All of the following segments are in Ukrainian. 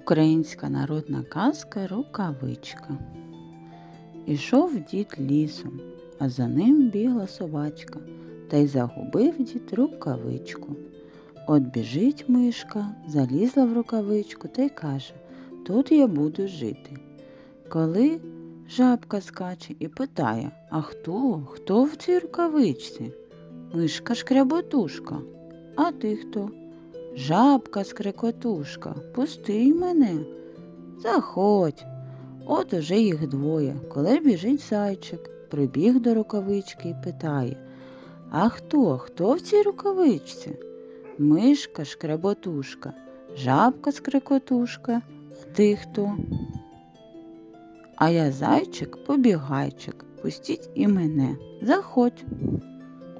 Українська народна казка Рукавичка. Ішов дід лісом, а за ним бігла собачка, та й загубив дід рукавичку. От біжить мишка, залізла в рукавичку та й каже Тут я буду жити. Коли жабка скаче і питає А хто? Хто в цій рукавичці? Мишка шкряботушка. А ти хто? Жабка скрикотушка, пусти мене. Заходь. От уже їх двоє. Коли біжить зайчик, прибіг до рукавички і питає А хто? Хто в цій рукавичці? Мишка шкреботушка, жабка скрикотушка, ти хто? А я зайчик побігайчик, пустіть і мене. Заходь.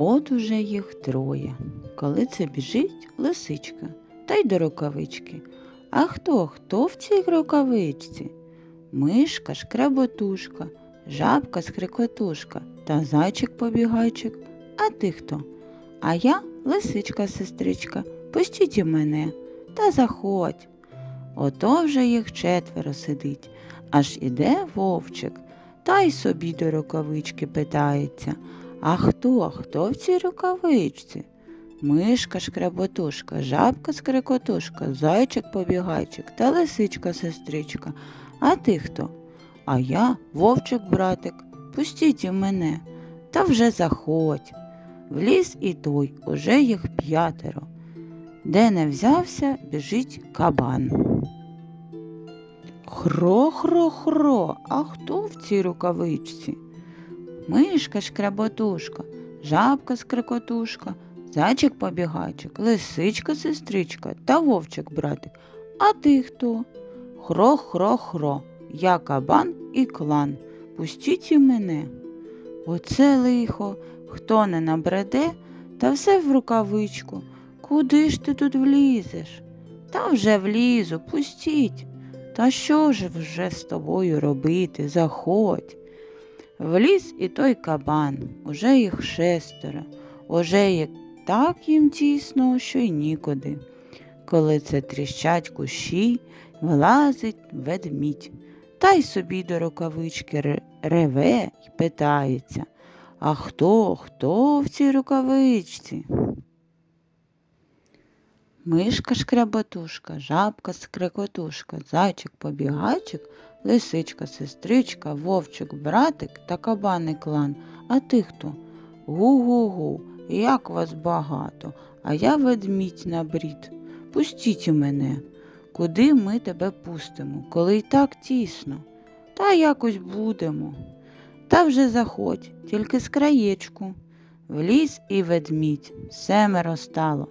От уже їх троє. Коли це біжить лисичка, та й до рукавички. А хто? Хто в цій рукавичці? Мишка шкреботушка, жабка скрикотушка та зайчик побігайчик. А ти хто? А я лисичка сестричка, пустіть і мене та заходь. Ото вже їх четверо сидить, аж іде вовчик, та й собі до рукавички питається. А хто? Хто в цій рукавичці? Мишка шкреботушка, жабка скрикотушка, зайчик побігайчик та лисичка сестричка. А ти хто? А я вовчик братик. Пустіть і мене, та вже заходь. В ліс і той уже їх п'ятеро. Де не взявся, біжить кабан. Хро-хро-хро, а хто в цій рукавичці? Мишка шкреботушка, жабка скрикотушка, зайчик побігайчик, лисичка сестричка та вовчик братик. А ти хто? Хро-хро-хро, я кабан і клан. Пустіть і мене. Оце лихо, хто не набреде, та все в рукавичку. Куди ж ти тут влізеш? Та вже влізу, пустіть. Та що ж вже з тобою робити? Заходь. Вліз і той кабан, уже їх шестеро, уже як так їм тісно, що й нікуди. Коли це тріщать кущі, вилазить ведмідь, та й собі до рукавички реве й питається А хто, хто в цій рукавичці? Мишка шкряботушка, жабка скрикотушка, зайчик побігайчик, лисичка сестричка, вовчик братик та кабаний клан. А ти хто? Гу-гу-гу, як вас багато, а я ведмідь на брід. Пустіть мене, куди ми тебе пустимо, коли й так тісно, та якось будемо. Та вже заходь, тільки з краєчку. Вліз і ведмідь, семеро стало.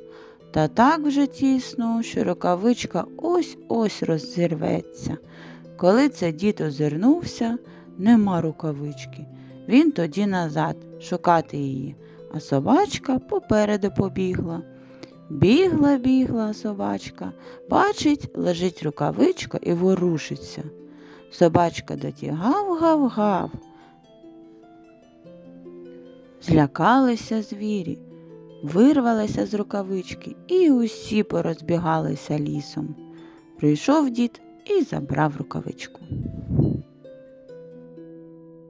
Та так вже тісно, що рукавичка ось ось роззірветься. Коли це дід озирнувся, нема рукавички. Він тоді назад шукати її, а собачка попереду побігла. Бігла, бігла собачка, бачить, лежить рукавичка і ворушиться. Собачка дотягав гав-гав. Злякалися звірі вирвалася з рукавички і усі порозбігалися лісом. Прийшов дід і забрав рукавичку.